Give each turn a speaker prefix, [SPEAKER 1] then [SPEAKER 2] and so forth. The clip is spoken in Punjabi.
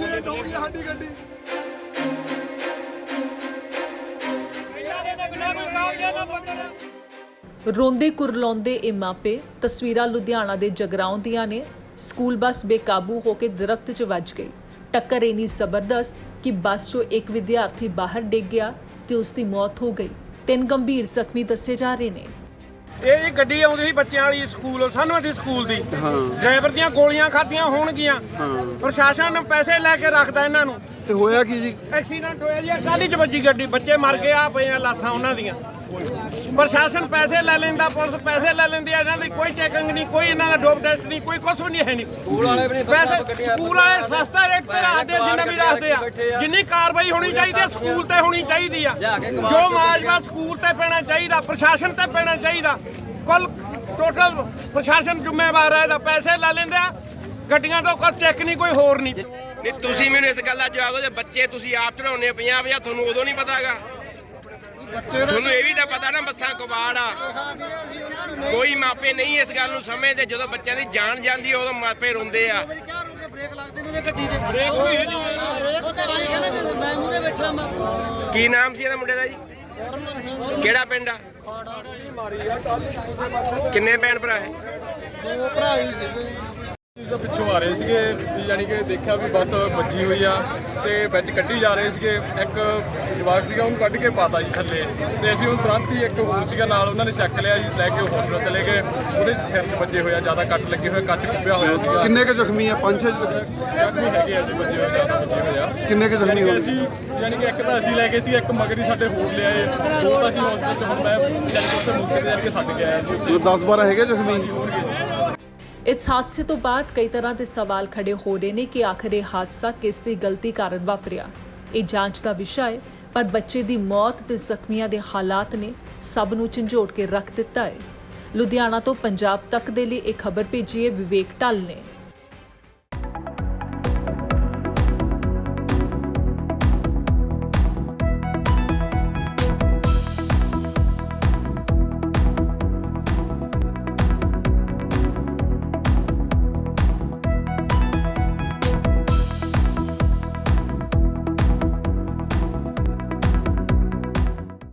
[SPEAKER 1] ਐਕਸੀਡੈਂਟ ਹੋ ਗਈ ਸਾਡੀ ਗੱਡੀ।
[SPEAKER 2] ਰੋਂਦੇ ਕੁਰਲਾਉਂਦੇ ਇਹ ਮਾਪੇ ਤਸਵੀਰਾਂ ਲੁਧਿਆਣਾ ਦੇ ਜਗਰਾਉਂ ਦੀਆਂ ਨੇ। ਸਕੂਲ ਬੱਸ ਬੇਕਾਬੂ ਹੋ ਕੇ ਦਰਖਤ 'ਚ ਵੱਜ ਗਈ। ਟੱਕਰ ਇੰਨੀ ਜ਼ਬਰਦਸਤ ਕਿ ਬੱਸ 'ਚੋਂ ਇੱਕ ਵਿਦਿਆਰਥੀ ਬਾਹਰ ਡਿੱਗ ਗਿਆ ਤੇ ਉਸ ਦੀ ਮੌਤ ਹੋ ਗਈ। ਤਿੰਨ ਗੰਭੀਰ ਜ਼ਖਮੀ ਦੱਸੇ ਜਾ ਰਹੇ ਨੇ।
[SPEAKER 3] ਇਹ ਜੀ ਗੱਡੀ ਆਉਂਦੀ ਸੀ ਬੱਚਿਆਂ ਵਾਲੀ ਸਕੂਲ ਸਾਨੂੰ ਦੀ ਸਕੂਲ ਦੀ।
[SPEAKER 4] ਹਾਂ।
[SPEAKER 3] ਡਰਾਈਵਰ ਦੀਆਂ ਗੋਲੀਆਂ ਖਾਧੀਆਂ ਹੋਣਗੀਆਂ। ਪ੍ਰਸ਼ਾਸਨ ਪੈਸੇ ਲੈ ਕੇ ਰੱਖਦਾ ਇਹਨਾਂ ਨੂੰ।
[SPEAKER 4] ਤੇ ਹੋਇਆ ਕੀ ਜੀ?
[SPEAKER 3] ਐਕਸੀਡੈਂਟ ਹੋਇਆ ਜੀ ਕਾਲੀ ਚ ਵੱਜੀ ਗੱਡੀ ਬੱਚੇ ਮਰ ਗਏ ਆ ਪਈਆਂ ਲਾਸਾਂ ਉਹਨਾਂ ਦੀਆਂ। ਪ੍ਰਸ਼ਾਸਨ ਪੈਸੇ ਲੈ ਲੈਂਦਾ ਪੁਲਿਸ ਪੈਸੇ ਲੈ ਲੈਂਦੀ ਆ ਇਹਨਾਂ ਦੀ ਕੋਈ ਚੈਕਿੰਗ ਨਹੀਂ ਕੋਈ ਇਹਨਾਂ ਦਾ ਡੋਪ ਟੈਸਟ ਨਹੀਂ ਕੋਈ ਕੁਝ ਵੀ ਨਹੀਂ ਹੈ ਨਹੀਂ ਸਕੂਲ ਵਾਲੇ ਵੀ ਨਹੀਂ ਪੈਸੇ ਸਕੂਲ ਵਾਲੇ ਸਸਤਾ ਰੇਟ ਤੇ ਰੱਖਦੇ ਜਿੰਨਾ ਵੀ ਰੱਖਦੇ ਆ। ਜਿੰਨੀ ਕਾਰਵਾਈ ਹੋਣੀ ਚਾਹੀਦੀ ਹੈ ਸਕੂਲ ਤੇ ਹੋਣੀ ਚਾਹੀਦੀ ਆ। ਜੋ ਮਾਜਵਾ ਸਕੂਲ ਤੇ ਪੈਣਾ ਚਾਹੀਦਾ ਪ੍ਰਸ਼ਾਸਨ ਤੇ ਪੈਣਾ ਚਾਹੀਦਾ। ਕੁੱਲ ਟੋਟਲ ਪ੍ਰਸ਼ਾਸਨ ਜ਼ਿੰਮੇਵਾਰ ਹੈ ਇਹਦਾ ਪੈਸੇ ਲੈ ਲੈਂਦੇ ਆ। ਗੱਡੀਆਂ ਤੋਂ ਕੋਈ ਚੈੱਕ ਨਹੀਂ ਕੋਈ ਹੋਰ ਨਹੀਂ।
[SPEAKER 5] ਨਹੀਂ ਤੁਸੀਂ ਮੈਨੂੰ ਇਸ ਗੱਲ ਦਾ ਜਵਾਬ ਦਿਓ ਜੇ ਬੱਚੇ ਤੁਸੀਂ ਆਪ ਚੜਾਉਨੇ 50 50 ਤੁਹਾਨੂੰ ਉਦੋਂ ਨਹੀਂ ਪਤਾਗਾ ਤੁਹਾਨੂੰ ਇਹ ਵੀ ਤਾਂ ਪਤਾ ਨਾ ਬੱਸਾਂ ਕਬਾੜ ਆ। ਕੋਈ ਮਾਪੇ ਨਹੀਂ ਇਸ ਗੱਲ ਨੂੰ ਸਮਝਦੇ ਜਦੋਂ ਬੱਚਿਆਂ ਦੀ ਜਾਨ ਜਾਂਦੀ ਹੈ ਉਦੋਂ ਮਾਪੇ ਰੋਂਦੇ ਆ।
[SPEAKER 6] ਕਿਆ ਰੋਕੇ ਬ੍ਰੇਕ ਲੱਗਦੇ ਨੇ ਗੱਡੀ ਦੇ ਬ੍ਰੇਕ ਹੋਈ ਨਹੀਂ ਉਹ ਤਾਂ ਰਾਈ ਕਹਿੰਦਾ ਵੀ ਮੈਂ ਮੂਰੇ ਬੈਠਾ ਮੈਂ।
[SPEAKER 5] ਕੀ ਨਾਮ ਸੀ ਇਹਦਾ ਮੁੰਡੇ ਦਾ ਜੀ? ਕਿਹੜਾ ਪਿੰਡ ਆ? ਕਿੰਨੇ ਭੈਣ ਭਰਾ ਹੈ?
[SPEAKER 1] ਦੋ ਭਰਾ ਹੀ ਸੀਗੇ
[SPEAKER 7] ਤਾਂ ਪਿੱਛੋਂ ਆ ਰਹੇ ਸੀਗੇ ਯਾਨੀ ਕਿ ਦੇਖਿਆ ਵੀ ਬੱਸ ਵੱਜੀ ਹੋਈ ਆ ਤੇ ਵਿੱਚ ਕੱਢੀ ਜਾ ਰਹੇ ਸੀਗੇ। ਇੱਕ ਜਵਾਕ ਸੀਗਾ ਉਹਨੂੰ ਕੱਢ ਕੇ ਪਾਤਾ ਜੀ ਥੱਲੇ। ਤੇ ਅਸੀਂ ਉਹ ਤੁਰੰਤ ਹੀ ਇੱਕ ਹੋਰ ਸੀਗਾ ਨਾਲ ਉਹਨਾਂ ਨੇ ਚੱਕ ਲਿਆ ਜੀ ਲੈ ਕੇ ਹਸਪੀਟਲ ਚਲੇ ਗਏ। ਉਹਦੇ ਸਿਰ 'ਚ ਵੱਜੇ ਹੋਇਆ ਜ਼ਿਆਦਾ ਕੱਟ ਲੱਗੇ ਹੋਏ ਕੱਚ ਕੁੱਪਿਆ ਹੋਇਆ ਸੀਗਾ।
[SPEAKER 4] ਕਿੰਨੇ ਕੁ ਜ਼ਖਮੀ ਆ? ਪੰਜ ਛੇ ਜ਼ਖਮੀ?
[SPEAKER 7] ਹੈਗੇ ਆ ਜੀ ਵੱਜੇ ਹੋਏ ਜ਼ਿਆਦਾ ਵੱਜੇ ਹੋਏ ਆ।
[SPEAKER 4] ਕਿੰਨੇ ਕੁ ਜ਼ਖਮੀ
[SPEAKER 7] ਕਿ
[SPEAKER 4] ਹੋਏ?
[SPEAKER 7] ਅਸੀਂ ਯਾਨੀ ਕਿ ਇੱਕ ਤਾਂ ਅਸੀਂ ਲੈ ਗਏ ਸੀ ਇੱਕ ਮਗਰ ਹੀ ਸਾਡੇ ਹੋਰ ਲਿਆਏ। ਦੋ ਤਾਂ ਅਸੀਂ ਹਸਪੀਟਲ 'ਚ ਹੁਣ ਮੈਂ ਯਾਨੀ ਕਿ ਉੱਥੇ ਮੌਕੇ ਜਾ ਕੇ ਛੱਡ ਕੇ ਆਇਆ ਜੀ। ਉੱਥੇ
[SPEAKER 4] 10 12 ਹੈਗੇ ਜ਼ਖਮੀ?
[SPEAKER 2] ਇਸ ਹਾਦਸੇ ਤੋਂ ਬਾਅਦ ਕਈ ਤਰ੍ਹਾਂ ਦੇ ਸਵਾਲ ਖੜੇ ਹੋ ਰਹੇ ਨੇ ਕਿ ਆਖਰ ਇਹ ਹਾਦਸਾ ਕਿਸ ਦੀ ਗਲਤੀ ਕਾਰਨ ਵਾਪਰਿਆ। ਇਹ ਜਾਂਚ ਦਾ ਵਿਸ਼ਾ ਹੈ, ਪਰ ਬੱਚੇ ਦੀ ਮੌਤ ਤੇ ਜ਼ਖਮੀਆਂ ਦੇ ਹਾਲਾਤ ਨੇ ਸਭ ਨੂੰ ਝੰਜੋੜ ਕੇ ਰੱਖ ਦਿੱਤਾ ਹੈ। ਲੁਧਿਆਣਾ ਤੋਂ ਪੰਜਾਬ ਤੱਕ ਦੇ ਲਈ ਇਹ ਖਬਰ ਭੇਜੀ ਹੈ ਵਿਵੇਕ ਢੱਲ ਨੇ।